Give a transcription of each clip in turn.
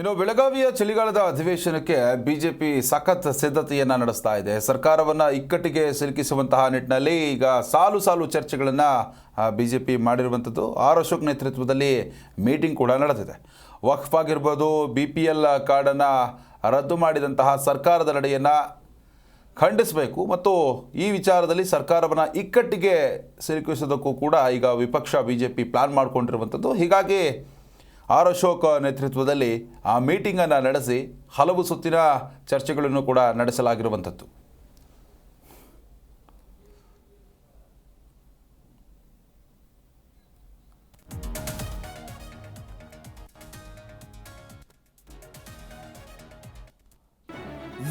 ಇನ್ನು ಬೆಳಗಾವಿಯ ಚಳಿಗಾಲದ ಅಧಿವೇಶನಕ್ಕೆ ಬಿಜೆಪಿ ಸಖತ್ ಸಿದ್ಧತೆಯನ್ನು ನಡೆಸ್ತಾ ಇದೆ. ಸರ್ಕಾರವನ್ನ ಇಕ್ಕಟ್ಟಿಗೆ ಸಿಲುಕಿಸುವಂತಹ ನಿಟ್ಟಿನಲ್ಲಿ ಈಗ ಸಾಲು ಸಾಲು ಚರ್ಚೆಗಳನ್ನು ಬಿಜೆಪಿ ಮಾಡಿರುವಂಥದ್ದು. ಆರ್ ಅಶೋಕ್ ನೇತೃತ್ವದಲ್ಲಿ ಮೀಟಿಂಗ್ ಕೂಡ ನಡೆದಿದೆ. ವಕ್ಫ್ ಆಗಿರ್ಬೋದು, ಬಿ ಪಿ ಎಲ್ ಕಾರ್ಡನ್ನು ರದ್ದು ಮಾಡಿದಂತಹ ಸರ್ಕಾರದ ನಡೆಯನ್ನು ಖಂಡಿಸಬೇಕು. ಮತ್ತು ಈ ವಿಚಾರದಲ್ಲಿ ಸರ್ಕಾರವನ್ನು ಇಕ್ಕಟ್ಟಿಗೆ ಸಿಲುಕಿಸೋದಕ್ಕೂ ಕೂಡ ಈಗ ವಿಪಕ್ಷ ಬಿ ಜೆ ಪಿ ಪ್ಲಾನ್ ಮಾಡಿಕೊಂಡಿರುವಂಥದ್ದು. ಹೀಗಾಗಿ ಆರ್ ಅಶೋಕ್ ನೇತೃತ್ವದಲ್ಲಿ ಆ ಮೀಟಿಂಗನ್ನು ನಡೆಸಿ ಹಲವು ಸುತ್ತಿನ ಚರ್ಚೆಗಳನ್ನು ಕೂಡ ನಡೆಸಲಾಗಿರುವಂಥದ್ದು.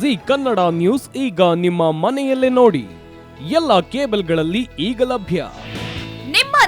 ಜಿ ಕನ್ನಡ ನ್ಯೂಸ್ ಈಗ ನಿಮ್ಮ ಮನೆಯಲ್ಲೇ ನೋಡಿ. ಎಲ್ಲ ಕೇಬಲ್ಗಳಲ್ಲಿ ಈಗ ಲಭ್ಯ.